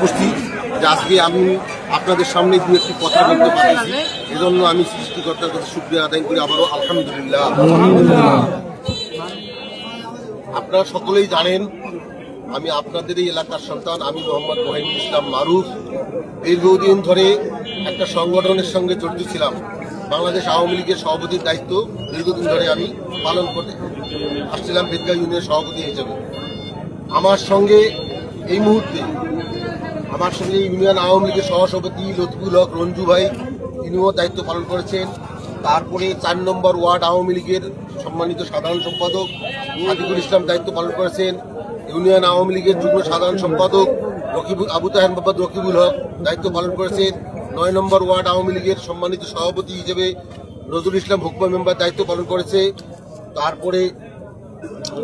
গোষ্ঠী যে আজকে আমি আপনাদের সামনে দু একটি কথা বলতে পারছি। এজন্য আমি সৃষ্টিকর্তার কাছে শুক্রিয়া আদায় করি। আবারও আলহামদুলিল্লাহ। আপনারা সকলেই জানেন, আমি আপনাদের এই এলাকার সন্তান আমি মোহাম্মদ মহিনুল ইসলাম মারুফ। দীর্ঘদিন ধরে একটা সংগঠনের সঙ্গে জড়িত ছিলাম। বাংলাদেশ আওয়ামী লীগের সভাপতির দায়িত্ব দীর্ঘদিন ধরে আমি পালন করে আসছিলাম বেদগা ইউনিয়নের সভাপতি হিসেবে। আমার সঙ্গে এই মুহূর্তে আমার সঙ্গে ইউনিয়ন আওয়ামী লীগের সহসভাপতি লতিফুল হক, রঞ্জু ভাই, তিনিও দায়িত্ব পালন করেছেন। তারপরে চার নম্বর ওয়ার্ড আওয়ামী লীগের সম্মানিত সাধারণ সম্পাদক আতিকুল ইসলাম দায়িত্ব পালন করেছেন। ইউনিয়ন আওয়ামী লীগের যুগ্ম সাধারণ সম্পাদক রকিবুল আবু তাহের মোহাম্মদ রকিবুল হক দায়িত্ব পালন করেছেন। নয় নম্বর ওয়ার্ড আওয়ামী লীগের সম্মানিত সভাপতি হিসেবে নজরুল ইসলাম হুকমা মেম্বার দায়িত্ব পালন করেছে। তারপরে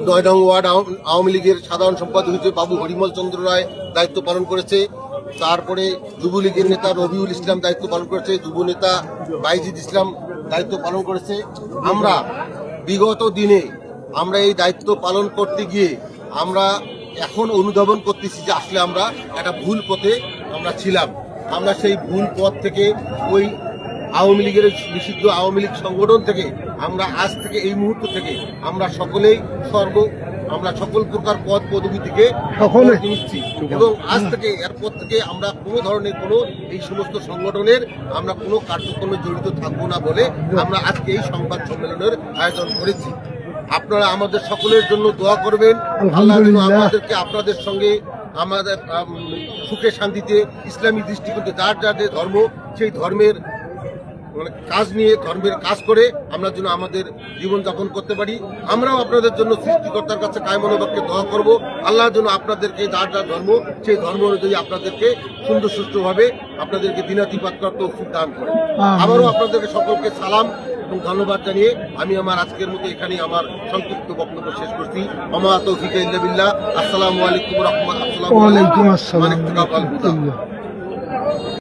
নয় নং ওয়ার্ড আওয়ামী লীগের সাধারণ সম্পাদক হিসেবে বাবু হরিমল চন্দ্র রায় দায়িত্ব পালন করেছে। তারপরে যুবলীগের নেতা রবিউল ইসলাম দায়িত্ব পালন করেছে যুব নেতা বাইজিদ ইসলাম দায়িত্ব পালন করেছে। আমরা বিগত দিনে আমরা এই দায়িত্ব পালন করতে গিয়ে আমরা এখন অনুধাবন করতেছি যে আসলে আমরা একটা ভুল পথে আমরা ছিলাম। আমরা সেই ভুল পথ থেকে ওই আওয়ামী লীগের নিষিদ্ধ আওয়ামী লীগ সংগঠন থেকে আমরা আজ থেকে এই মুহূর্ত থেকে আমরা সকলেই সর্ব আমরা সকল প্রকার পদ পদবি থেকে নিচ্ছি। এবং আজ থেকে এরপর থেকে আমরা কোনো ধরনের কোনো এই সমস্ত সংগঠনের আমরা কোনো কার্যক্রমে জড়িত থাকব না বলে আমরা আজকে এই সংবাদ সম্মেলনের আয়োজন করেছি। আপনারা আমাদের সকলের জন্য দোয়া করবেন। আল্লাহ যেন আমাদেরকে আপনাদের সঙ্গে আমাদের সুখে শান্তিতে ইসলামী দৃষ্টিকোণে যার যার যে ধর্ম সেই ধর্মের মানে কাজ নিয়ে ধর্মের কাজ করে আমরা যেন আমাদের জীবন যাপন করতে পারি। আমরাও আপনাদের জন্য সৃষ্টিকর্তার কাছে কায়মনোবাক্যে দোয়া করব। আল্লাহ যেন আপনাদেরকে যার যার ধর্ম সেই ধর্ম অনুযায়ী আপনাদেরকে সুন্দর সুষ্ঠুভাবে আপনাদেরকে দিনাতিপাত করার তৌফিক দান করে আবারও আপনাদেরকে সকলকে সালাম এবং ধন্যবাদ জানিয়ে আমি আমার আজকের মতো এখানে আমার সংক্ষিপ্ত বক্তব্য শেষ করছি। আমা তৌফিক ইল্লা বিল্লাহ। আসসালামু আলাইকুম রহমতুল্লাহ।